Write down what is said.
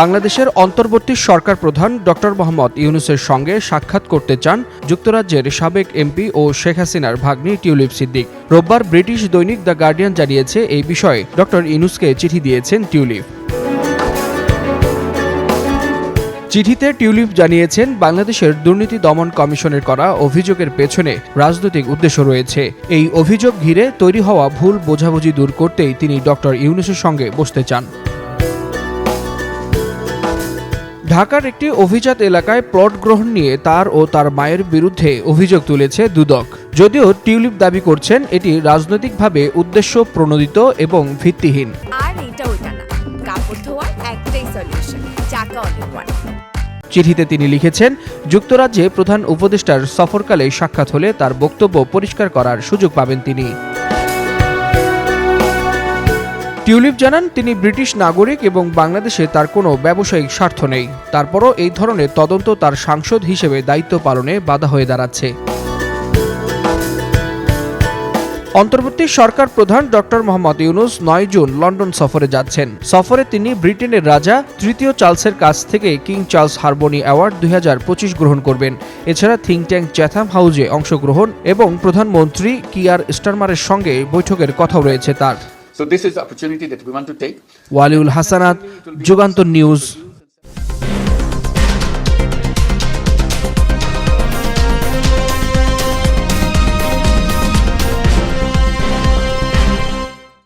বাংলাদেশের অন্তর্বর্তী সরকার প্রধান ডক্টর মোহাম্মদ ইউনুসের সঙ্গে সাক্ষাৎ করতে চান যুক্তরাজ্যের সাবেক এমপি ও শেখ হাসিনার ভাগ্নি টিউলিপ সিদ্দিক। রোববার ব্রিটিশ দৈনিক দ্য গার্ডিয়ান জানিয়েছে এই বিষয়ে ডক্টর ইউনুসকে চিঠি দিয়েছেন টিউলিপ। চিঠিতে টিউলিপ জানিয়েছেন, বাংলাদেশের দুর্নীতি দমন কমিশনের করা অভিযোগের পেছনে রাজনৈতিক উদ্দেশ্য রয়েছে। এই অভিযোগ ঘিরে তৈরি হওয়া ভুল বোঝাবুঝি দূর করতেই তিনি ডক্টর ইউনুসের সঙ্গে বসতে চান। ঢাকার একটি অভিজাত এলাকায় প্লট গ্রহণ নিয়ে তার ও তার মায়ের বিরুদ্ধে অভিযোগ তুলেছে দুদক। যদিও টিউলিপ দাবি করছেন এটি রাজনৈতিকভাবে উদ্দেশ্য প্রণোদিত এবং ভিত্তিহীন। আর এটা ওইটা না। কাপড় ধোয়ার একটাই সলিউশন চাকা চিঠিতে তিনি লিখেছেন যুক্তরাজ্যে প্রধান উপদেষ্টার সফরকালে সাক্ষাৎ হলে তার বক্তব্য পরিষ্কার করার সুযোগ পাবেন তিনি। টিউলিপ জানান, তিনি ব্রিটিশ নাগরিক এবং বাংলাদেশে তার কোনো ব্যবসায়িক স্বার্থ নেই। তারপরও এই ধরনের তদন্ত তার সাংসদ হিসেবে দায়িত্ব পালনে বাধা হয়ে দাঁড়াচ্ছে। অন্তর্বর্তী সরকার প্রধান ডক্টর মোহাম্মদ ইউনুস নয় জুন লন্ডন সফরে যাচ্ছেন। সফরে তিনি ব্রিটেনের রাজা তৃতীয় চার্লসের কাছ থেকে কিং চার্লস হারবোনি অ্যাওয়ার্ড দুই হাজার পঁচিশ গ্রহণ করবেন। এছাড়া থিঙ্ক ট্যাঙ্ক চ্যাথাম হাউজে অংশগ্রহণ এবং প্রধানমন্ত্রী কিয়ার স্টারমারের সঙ্গে বৈঠকের কথাও রয়েছে তার। So this is the opportunity that we want to take. Waliul Hasanat Jugantor news